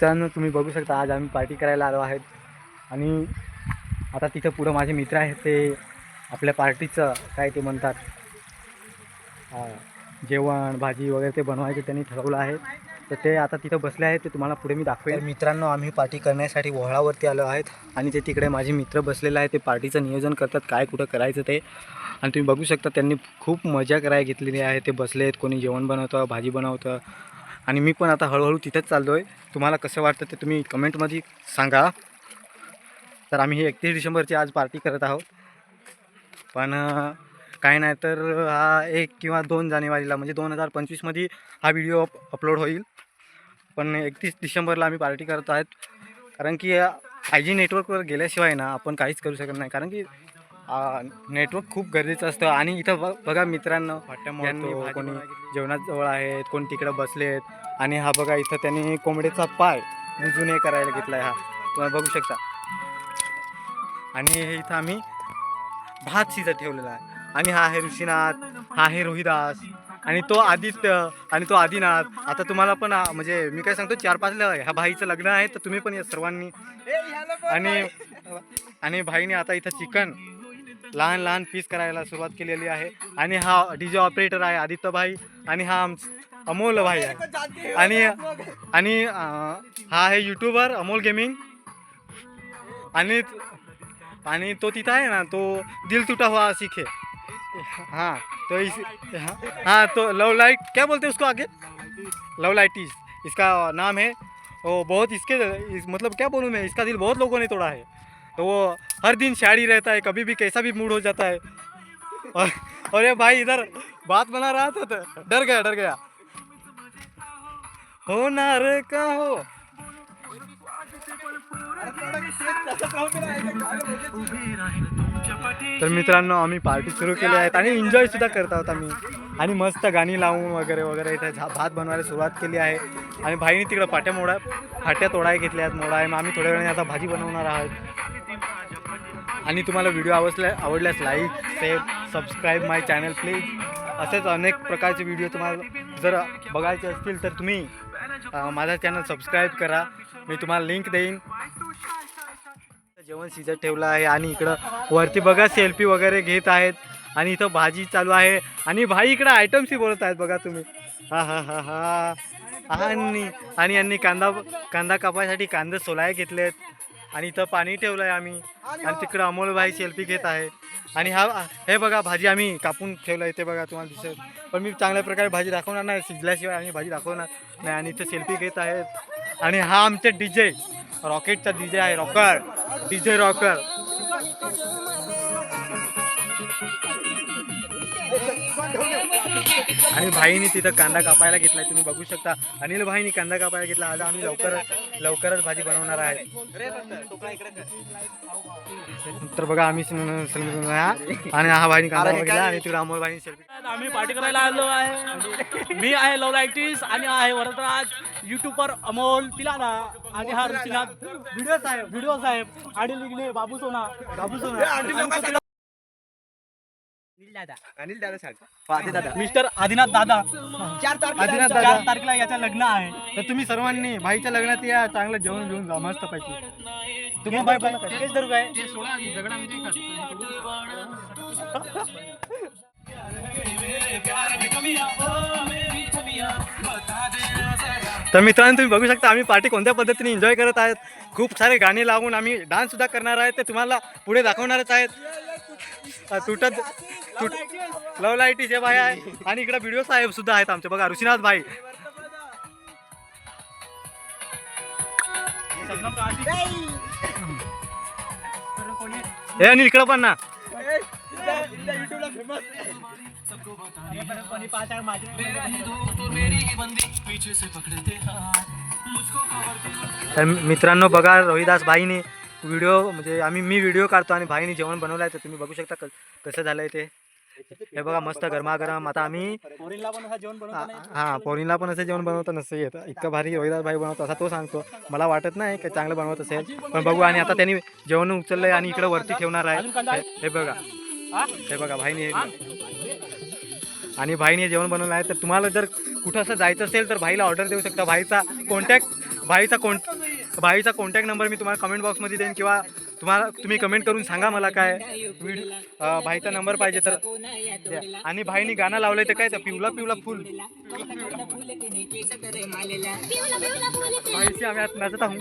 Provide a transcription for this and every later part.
मित्रांनो तुम्ही बघू शकता आज आम्ही पार्टी करायला आलो आहेत. आणि आता तिथं पुढं माझे मित्र आहेत ते आपल्या पार्टीचं काय ते म्हणतात जेवण भाजी वगैरे ते बनवायचं त्यांनी ठरवलं आहे. तर ते आता तिथं बसले आहेत ते तुम्हाला पुढे मी दाखवेल मित्रांनो आम्ही पार्टी करण्यासाठी वहळावरती आलो आहेत. आणि ते तिकडे माझे मित्र बसलेले आहेत ते पार्टीचं नियोजन करतात काय कुठं करायचं ते. आणि तुम्ही बघू शकता त्यांनी खूप मजा करायला घेतलेली आहे. ते बसले आहेत कोणी जेवण बनवतं भाजी बनवतं. आणि मी पण आता हळूहळू तिथेच चाललो आहे तुम्हाला कसं वाटतं ते तुम्ही कमेंटमध्ये सांगा. तर आम्ही ही एकतीस डिसेंबरची आज पार्टी करत आहोत. पण काय नाही तर हा एक किंवा दोन जानेवारीला म्हणजे दोन हजार पंचवीसमध्ये हा व्हिडिओ अप अपलोड होईल. पण एकतीस डिसेंबरला आम्ही पार्टी करत आहेत. कारण की आय जी नेटवर्कवर गेल्याशिवाय ना आपण काहीच करू शकत नाही. कारण की नेटवर्क खूप गरजेचं असतं. आणि इथं ब बघा मित्रांनो यांनी कोणी जेवणाजवळ आहेत कोण तिकडं बसले आहेत आणि हा बघा इथं त्यांनी कोंबडीचा पाय बुजून हे करायला घेतला आहे हा. तुम्हाला बघू शकता. आणि हे इथं आम्ही भात शिजत ठेवलेला आहे. आणि हा आहे ऋषीनाथ हा आहे रोहिदास. आणि तो आदित्य आणि तो आदिनाथ. आता तुम्हाला पण म्हणजे मी काय सांगतो चार पाच ह्या भाईचं लग्न आहे तर तुम्ही पण या सर्वांनी. आणि आणि भाईने आता इथं चिकन लहान लहान पीस करायला सुरुवात केलेली आहे. आणि हा डीजे ऑपरेटर आहे आदित्य भाई आणि हा आम अमोल भाई आहे. आणि आणि हा आहे यूट्यूबर अमोल गेमिंग आणि आणि तो तिथं आहे ना तो दिल टूटा हुआ सीखे हाँ. तो इस हाँ, तो लव लाइट क्या बोलते हैं उसको आगे? लव लाइट इसका नाम है. वो बहुत इसके इस, मतलब क्या बोलूँ मैं इसका दिल बहुत लोगों ने तोड़ा है. तो वो हर दिन शायरी रहता है कभी भी कैसा भी मूड हो जाता है। और और ये भाई इधर बात बना रहा था तो डर गया डर गया। हो नार का हो? तर मित्रांनो आम्ही पार्टी सुरू केली आहेत आणि एन्जॉय सुद्धा करत आहोत आम्ही. आणि मस्त गाणी लावून वगैरे वगैरे इथे झा- भात बनवायला सुरुवात केली आहे. आणि भाईने तिकडं पाट्या मोडा फाट्या तोडाय घेतल्या आहेत मोडा आहे मग आम्ही थोड्या वेळाने आता भाजी बनवणार आहोत. आणि तुम्हाला व्हिडिओ आवडल्या आवडल्यास like save subscribe my channel please असेच अनेक प्रकारचे व्हिडिओ तुम्हाला जर बघायचे असतील तर तुम्ही माझा चॅनल सबस्क्राईब करा. मी तुम्हाला लिंक देईन. जेवण शिजत ठेवलं आहे आणि इकडं वरती बघा सेल्फी वगैरे घेत आहेत. आणि इथं भाजी चालू आहे. आणि भाई इकडं आयटम्सही बोलत आहेत बघा तुम्ही. हा हा हा हा. आणि आणि यांनी कांदा कांदा कापायसाठी कांदे सोलाय आहेत आणि इथं पाणी ठेवलं आहे आम्ही आणि तिकडं अमोल भाई सेल्फी घेत आहे आणि हा हे बघा भाजी आम्ही कापून ठेवलं आहे ते बघा तुम्हाला दिसत पण मी चांगल्या प्रकारे भाजी दाखवणार नाही शिजल्याशिवाय आम्ही भाजी दाखवणार नाही आणि इथं सेल्फी घेत आहेत आणि हा आमचे डी जे रॉकेटचा डी जे आहे रॉकर डी जे रॉकर आणि भाईने तिथं कांदा कापायला घेतलाय तुम्ही बघू शकता. अनिल भाईने कांदा कापायला घेतला. आज आम्ही लवकर लवकरच भाजी बनवणार आहे. तर बघा आम्ही हा. आणि हा भाईने कांदा घेतला आणि तिकडे अमोल भाईने सेल्फी आम्ही पार्टी करायला आलो आहे. मी आहे लव लाईटीस आणि आहे वरदराज. युट्यूबर अमोल पिलाना आणि हा ऋषीनाथ. व्हिडिओ साहेब. व्हिडिओ साहेब. आणि लिगले बाबू सोना. बाबू सोना. अनिल दादा सांग. मिस्टर आदिनाथ दादा. आदिनाथ दादा. चार तारखेला याचं लग्न आहे. तर तुम्ही सर्वांनी भाईच्या लग्नात या चांगलं जेवण घेऊन जा मस्त पैकी तुम्ही तेच धरू काय? तर मित्रांनो तुम्ही बघू शकता आम्ही पार्टी कोणत्या पद्धतीने एन्जॉय करत आहेत. खूप सारे गाणी लावून आम्ही डान्स सुद्धा करणार आहेत. ते तुम्हाला पुढे दाखवणारच आहेत. तुटत तुट लव लाईटीचे भाई आहे आणि इकडे व्हिडिओ साहेब सुद्धा आहेत आमचे. बघा ऋषीनाथ भाई. हे आणि इकडं पण ना. तर मित्रांनो बघा रोहिदास भाईने व्हिडिओ म्हणजे आम्ही मी व्हिडिओ काढतो आणि भाईने जेवण बनवलं आहे तर तुम्ही बघू शकता कसं झालंय ते. हे बघा मस्त गरमागरम. आता आम्ही पोरीला पण असं जेवण बनवता. हां पोरीला पण असं जेवण बनवता नसतं येत. इतकं भारी रोहिदास भाई बनवतो असा तो सांगतो. मला वाटत नाही की चांगलं बनवत असेल पण बघू आणि आता त्यांनी जेवण उचललंय आणि इकडं वरती ठेवणार आहे. हे- बघा. हा? बघा भाईने आणि भाईने जेवण बनवलं आहे. तर तुम्हाला जर कुठं असं जायचं असेल तर भाईला ऑर्डर देऊ शकता. भाईचा कॉन्टॅक्ट भाईचा कोण भाईचा कॉन्टॅक्ट नंबर मी तुम्हाला कमेंट बॉक्समध्ये देईन किंवा तुम्हाला तुम्ही कमेंट करून सांगा मला काय भाईचा नंबर पाहिजे तर. आणि भाईनी गाणं लावलंय ते काय तर पिवला पिवला फुल. भाईशी आम्ही आज नाचत आहोत.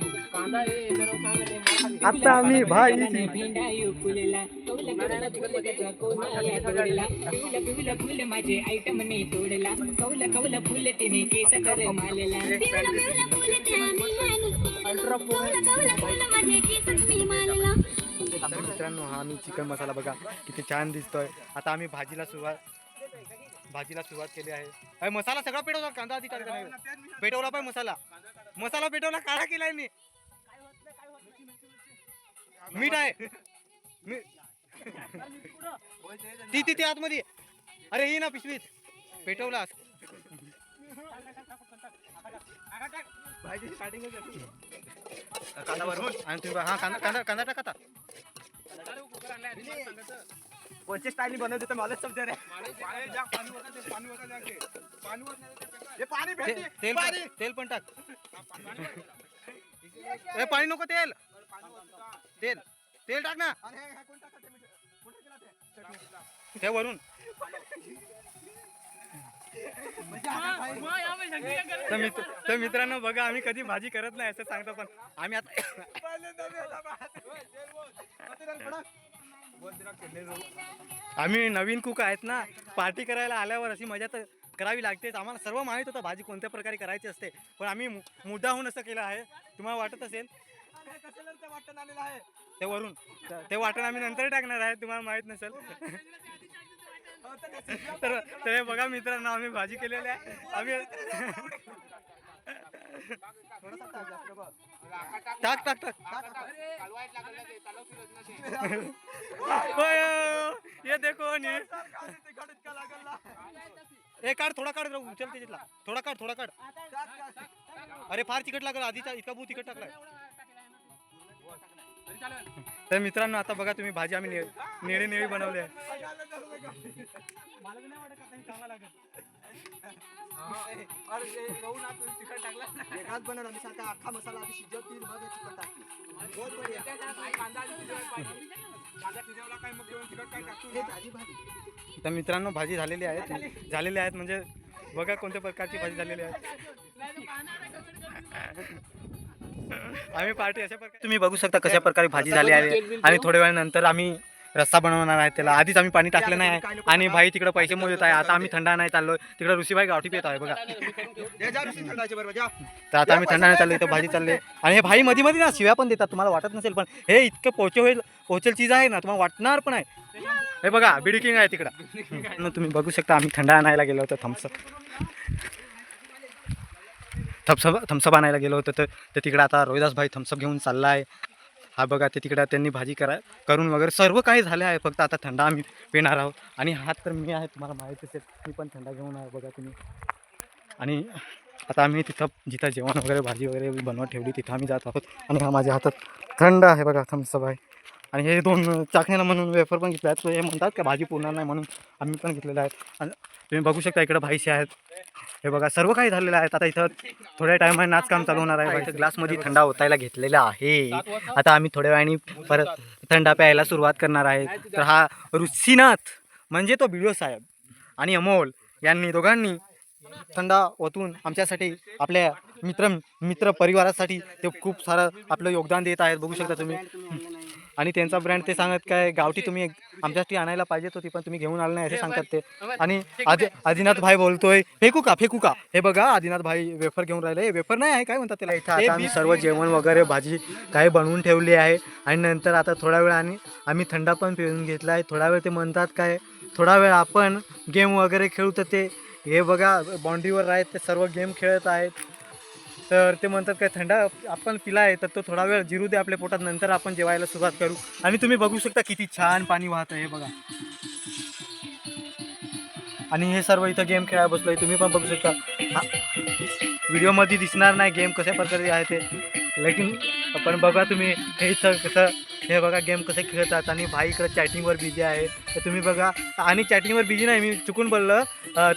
आता आम्ही भाई मित्रांनो हा आम्ही चिकन मसाला बघा किती छान दिसतोय. आता आम्ही भाजीला सुरुवात भाजीला सुरुवात केली आहे. मसाला सगळा पेटवला कांदा नाही? पेटवला पाहिजे मसाला. मसाला पेटवला काळा केलाय मी? मीठ आहे मी ती ती ती आतमध्ये. अरे ये ना पिशवीत. पेटवला कांदा भरून आणि तुम्ही हा कांदा कांदा कांदा टाका आता. कोणच्या बनवते तर मलाच समजा रे तेल पण- तेल पण टाक. पाणी नको तेल. तेल. तेल टाक ना. ते? वरून. तर मित्र तर मित्रांनो बघा आम्ही कधी भाजी करत नाही असं सांगतो पण आम्ही आता आम्ही नवीन कुक आहेत ना. पार्टी करायला आल्यावर अशी मजा तर करावी लागतेच. आम्हाला सर्व माहीत होतं भाजी कोणत्या प्रकारे करायची असते. पण आम्ही मु- मुद्दाहून असं केलं आहे. तुम्हाला वाटत असेल? ते वरून त- ते वाटण आम्ही नंतर टाकणार आहे तुम्हाला माहीत नसेल. तर तर हे बघा मित्रांनो आम्ही भाजी केलेली आहे. आम्ही टाक टाक टाक. ये देखो नी. ए काढ थोडा काढ उचल त्याच्यातला. थोडा काढ थोडा काढ. अरे फार तिखट लागला आधीचा इतका बहुत तिखट टाकलाय. तर मित्रांनो आता बघा तुम्ही भाजी आम्ही नेळी नेळी बनवली आहे. वेगळाच बनवला मी सारखा अख्खा मसाला आधी शिजवतील मग चिकन टाकतील बहुत बढिया. हे भाजी भाजी तर मित्रांनो भाजी झालेली आहे झालेली आहेत म्हणजे बघा कोणत्या प्रकारची भाजी झालेली आहे. आम्ही पार्टी अशा प्रकारे तुम्ही बघू शकता कशा प्रकारे भाजी झाली आहे. आणि थोड्या वेळानंतर आम्ही रस्सा बनवणार आहे त्याला. आधीच आम्ही पाणी टाकलं नाही आहे आणि भाई तिकडे पैसे मोजत आहे. आता आम्ही थंडा नाही चाललोय. तिकडे ऋषीभाई गावठी पित आहे बघा. हे तर आता आम्ही थंडा नाही चाललो इथं भाजी चालली. आणि हे भाई मध्ये मध्ये ना शिव्या पण देतात. तुम्हाला वाटत नसेल पण हे इतकं पोचे होईल पोचेल चीज आहे ना तुम्हाला वाटणार पण आहे. हे बघा बिडी किंग आहे. तिकडं तुम्ही बघू शकता आम्ही थंडा आणायला गेलो होतो थम्सअप थम्सअप थम्सअप आणायला गेलो होतो. तर ते तिकडं आता रोहिदास भाई थम्सअप घेऊन चालला आहे हा बघा ते तिकडं त्यांनी भाजी करा करून वगैरे सर्व काही झाले आहे. फक्त आता थंडा आम्ही पिणार आहोत. आणि हा तर मी आहे तुम्हाला माहीत असेल. मी पण थंडा घेऊन आहे बघा तुम्ही. आणि आता आम्ही तिथं जिथं जेवण वगैरे भाजी वगैरे बनवत ठेवली तिथं आम्ही जात आहोत. आणि हा माझ्या हातात थंड आहे बघा थम्सअप आहे आणि हे दोन चाकण्याला म्हणून वेफर पण घेतले आहेत हे म्हणतात का भाजी पुरणार नाही म्हणून आम्ही पण घेतलेलं आहे. आणि तुम्ही बघू शकता इकडं भाईशी आहेत. हे बघा सर्व काही झालेलं आहे. आता इथं थोड्या टायमाने नाच काम चालू होणार आहे. इथं ग्लासमध्ये थंडा ओतायला घेतलेला आहे. आता आम्ही थोड्या वेळाने परत थंडा प्यायला सुरुवात करणार आहे. तर हा ऋषीनाथ म्हणजे तो बिडिओ साहेब आणि अमोल यांनी दोघांनी थंडा ओतून आमच्यासाठी आपल्या मित्र मित्र परिवारासाठी ते खूप सारं आपलं योगदान देत आहेत. बघू शकता तुम्ही. आणि त्यांचा ब्रँड ते सांगत काय गावठी तुम्ही आमच्यासाठी आणायला पाहिजेत होती पण तुम्ही घेऊन आलं नाही असे सांगतात ते. आणि आदि आदिनाथ भाई बोलतोय फेकू का फेकू का? हे बघा आदिनाथ भाई वेफर घेऊन राहिले. हे वेफर नाही आहे काय म्हणतात त्याला? इथं आता आम्ही सर्व जेवण वगैरे भाजी काही बनवून ठेवली आहे. आणि नंतर आता थोड्या वेळ आणि आम्ही थंडा पण पिऊन घेतला आहे. थोडा वेळ ते म्हणतात काय थोडा वेळ आपण गेम वगैरे खेळू तर ते हे बघा बाउंड्रीवर आहेत ते सर्व गेम खेळत आहेत. तर ते म्हणतात काय थंड आपण पिला आहे तर तो थोडा वेळ जिरू दे आपल्या पोटात नंतर आपण जेवायला सुरुवात करू. आणि तुम्ही बघू शकता किती छान पाणी वाहत आहे हे बघा. आणि हे सर्व इथं गेम खेळायला बसलोय तुम्ही पण बघू शकता. व्हिडिओमध्ये दिसणार नाही गेम कशा प्रकारे आहे ते लेकिन पण बघा तुम्ही हे इथं कसं हे बघा गेम कसे खेळतात आणि भाई इकडं चॅटिंगवर बिझी आहे. तर तुम्ही बघा आणि चॅटिंगवर बिझी नाही मी चुकून बोललं.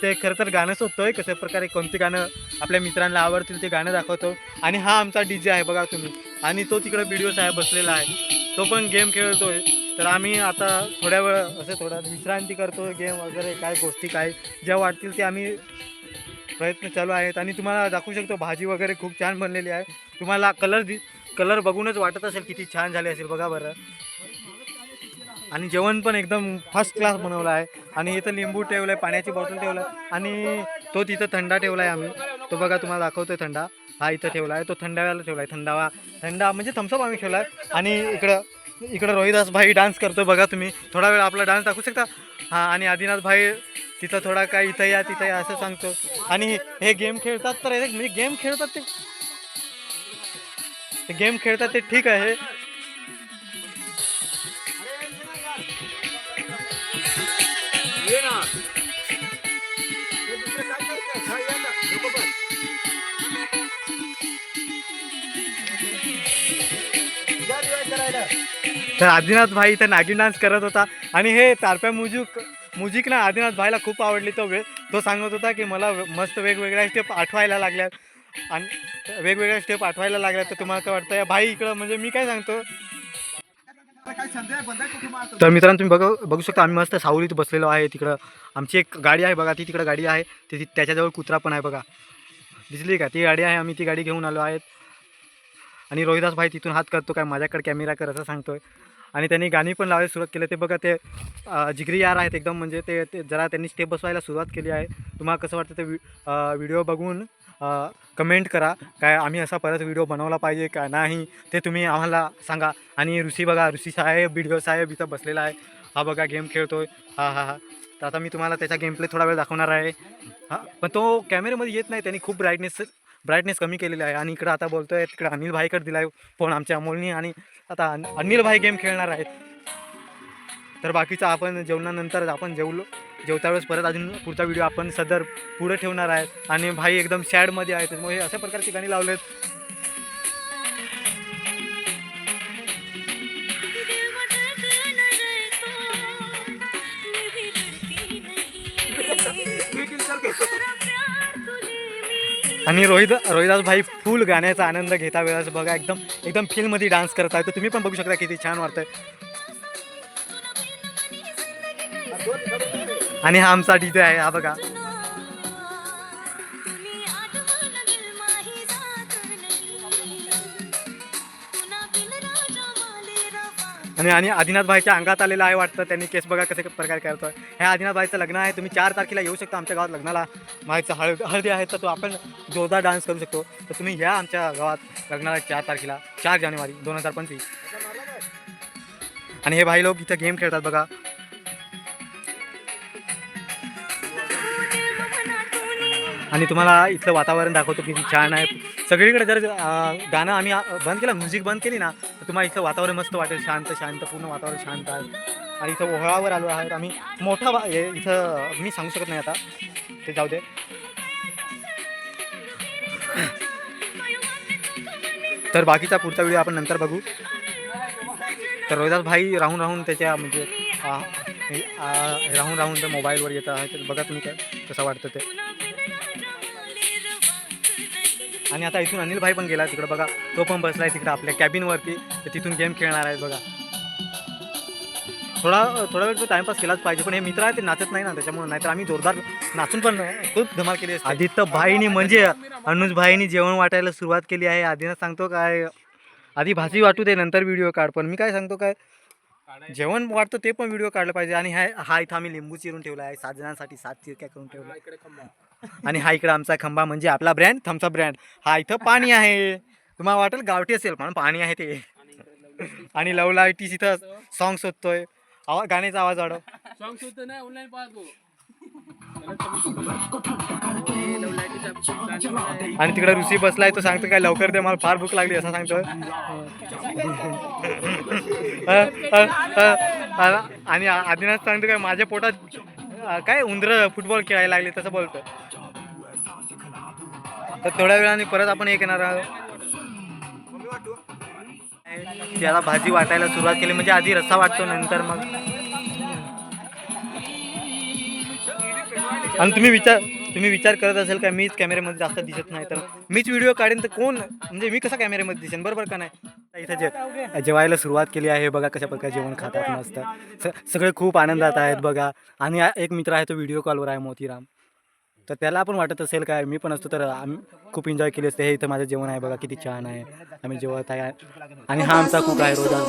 ते खरं तर गाणं शोधतोय कशा प्रकारे कोणते गाणं आपल्या मित्रांना आवडतील ते गाणं दाखवतो. आणि हा आमचा डी जे आहे बघा तुम्ही. आणि तो तिकडे व्हिडिओ आहे बसलेला आहे. तो पण गेम खेळतोय. तर आम्ही आता थोड्या वेळ असं थोडा विश्रांती करतो गेम वगैरे काय गोष्टी काय ज्या वाटतील ते आम्ही प्रयत्न चालू आहेत. आणि तुम्हाला दाखवू शकतो भाजी वगैरे खूप छान बनलेली आहे. तुम्हाला कलर दि कलर बघूनच वाटत असेल किती छान झाले असेल बघा बरं. आणि जेवण पण एकदम फर्स्ट क्लास बनवलं आहे. आणि इथं लिंबू ठेवलं आहे पाण्याची बॉटल ठेवलं आहे आणि तो तिथं थंडा ठेवला आहे आम्ही. तो बघा तुम्हाला दाखवतो थंडा. हा इथं ठेवला आहे तो थंडाव्याला ठेवला आहे थंडावा. थंडा म्हणजे थम्सअप आम्ही ठेवला आहे आणि इकडं इकडं रोहिदास भाई डान्स करतो बघा तुम्ही. थोडा वेळ आपला डान्स दाखवू शकता? हां आणि आदिनाथ भाई तिथं थोडा काय इथं या तिथं या असं सांगतो. आणि हे गेम खेळतात तर म्हणजे गेम खेळतात ते ते गेम खेळतात ते ठीक आहे. तर आदिनाथ भाई इथे नागिन डान्स करत होता. आणि हे तारप्या म्युझिक म्युझिक ना आदिनाथ भाईला खूप आवडली तो वेळ. तो सांगत होता की मला मस्त वेगवेगळ्या स्टेप आठवायला लागल्यात. आणि वेगवेगळ्या स्टेप आठवायला लागल्यात तर तुम्हाला काय वाटतं? या भाई इकडं म्हणजे मी काय सांगतो? तर मित्रांनो तुम्ही बघू बघू शकता आम्ही मस्त सावलीत बसलेलो आहे तिकडं. आमची एक गाडी आहे बघा ती तिकडं गाडी आहे. ती- त्याच्याजवळ कुत्रा पण आहे बघा. दिसली का? ती गाडी आहे आम्ही ती गाडी घेऊन आलो आहेत. आणि रोहिदास भाई तिथून हात करतो काय? माझ्याकडे कॅमेरा कर असं सांगतोय. आणि त्यांनी गाणी पण लावायला सुरुवात केली. ते बघा ते जिगरी यार आहेत एकदम. म्हणजे ते ते जरा त्यांनी स्टेप बसवायला सुरुवात केली आहे. तुम्हाला कसं वाटतं ते व्हिडिओ बघून कमेंट करा. काय आम्ही असा परत व्हिडिओ बनवला पाहिजे का नाही ते तुम्ही आम्हाला सांगा. आणि ऋषी बघा ऋषी साहेब व्हिडिओ साहेब इथं बसलेला आहे. हा बघा गेम खेळतो आहे हा हा हा. तर आता मी तुम्हाला त्याचा गेम प्ले थोडा वेळ दाखवणार आहे. हां पण तो कॅमेऱ्यामध्ये येत नाही. त्यांनी खूप ब्राईटनेस ब्राईटनेस कमी केलेली आहे. आणि इकडं आता बोलतोय तिकडे अनिल भाईकडे दिला आहे फोन आमच्या अमोलनी आणि आता अनिल भाई गेम खेळणार आहेत. तर बाकीचं आपण जेवणानंतर आपण जेवलो. जेवता वेळेस परत अजून पुढचा व्हिडिओ आपण सदर पुढे ठेवणार आहे. आणि भाई एकदम सॅडमध्ये आहे. त्यामुळे हे अशा प्रकारची गाणी लावलेत. आणि रोहित रोहिदास भाई फुल गाण्याचा आनंद घेता वेळेस बघा एकदम एकदम फिल्ममध्ये डान्स करत आहे. तर तुम्ही पण बघू शकता किती छान वाटतंय. आणि हा आमचा डीजे आहे हा बघा. आणि आणि आदिनाथ भाईच्या अंगात आलेलं आहे वाटतं. त्यांनी केस बघा कसे प्रकारे करतो हे आदिनाथ भाईचं लग्न आहे. तुम्ही चार तारखेला येऊ शकता आमच्या गावात लग्नाला. भाईचं हळद हळदी आहे तर तो आपण जोरदार डान्स करू शकतो. तर तुम्ही या आमच्या गावात लग्नाला चार तारखेला चार जानेवारी दोन हजार पंचवीस. आणि हे भाई लोक इथं गेम खेळतात बघा. आणि तुम्हाला इथलं वातावरण दाखवतो किती छान आहे. सगळीकडे जर गाणं आम्ही बंद केलं म्युझिक बंद केली ना तुम्हाला इथलं वातावरण मस्त वाटेल शांत शांत पूर्ण वातावरण शांत आहे. आणि इथं ओहळावर आलो आहोत आम्ही. मोठा बा हे इथं मी सांगू शकत नाही आता. ते जाऊ दे. तर बाकीचा पुढचा व्हिडिओ आपण नंतर बघू. तर रोहिदास भाई राहून राहून त्याच्या म्हणजे राहून राहून त्या मोबाईलवर येत आहे. तर बघा तुम्ही काय कसं वाटतं ते. आणि आता इथून अनिल भाई पण गेला तिकडं बघा. तो पण बसलाय तिकडं आपल्या कॅबिनवरती तर तिथून गेम खेळणार आहे बघा. थोडा थोडा वेळ तो टाइमपास केलाच पाहिजे. पण हे मित्र आहे ते नाचत नाही ना त्याच्यामुळे. नाहीतर आम्ही जोरदार नाचून पण खूप धमाल केली असते. आदित्य भाईनी म्हणजे अनुज भाईनी जेवण वाटायला सुरुवात केली आहे. आधीनं सांगतो काय आधी भाजी वाटू दे नंतर व्हिडिओ काढ. पण मी काय सांगतो काय जेवण वाटतं ते पण व्हिडिओ काढलं पाहिजे. आणि हा हा इथं आम्ही लिंबू चिरून ठेवला आहे. सात जणांसाठी सात चिरक्या करून ठेवला आणि हा इकडे आमचा खंबा म्हणजे आपला ब्रँड थमचा ब्रँड हा इथं पाणी आहे. तुम्हाला वाटेल गावठी असेल पण पाणी आहे ते. आणि लव लाईटीस इथं सॉंग शोधतोय. आवाज गाण्याचा आवाज वाढव. सॉंग सुद्धा नाही ऑनलाईन पाहतो. आणि तिकडे ऋषी बसलाय तो सांगतो काय लवकर दे मला फार भूक लागली असं अ, आणि आदिनाथ सांगतो काय माझ्या पोटात काय उंदर फुटबॉल खेळायला लागले तसं बोलतो तर थोड्या वेळाने परत आपण एक येणार आहोत. त्याला भाजी वाटायला सुरुवात केली म्हणजे आधी रस्सा वाटतो नंतर मग. आणि तुम्ही विचार तुम्ही विचार करत असेल का मीच कॅमेऱ्यामध्ये जास्त दिसत नाही तर मीच व्हिडिओ काढेन तर कोण म्हणजे मी कसा कॅमेऱ्यामध्ये दिसेन बरोबर का नाही? इथे जे जेवायला सुरुवात केली आहे बघा कशा प्रकारे जेवण खातात मस्त. स सगळे खूप आनंदात आहेत बघा. आणि एक मित्र आहे तो व्हिडिओ कॉलवर आहे मोतीराम. तर त्याला पण वाटत असेल काय मी पण असतो तर आम्ही खूप एन्जॉय केले असते. हे इथं माझं जेवण आहे बघा किती छान आहे. आम्ही जेवत आहे. आणि हा आमचा खूप आहे रोजा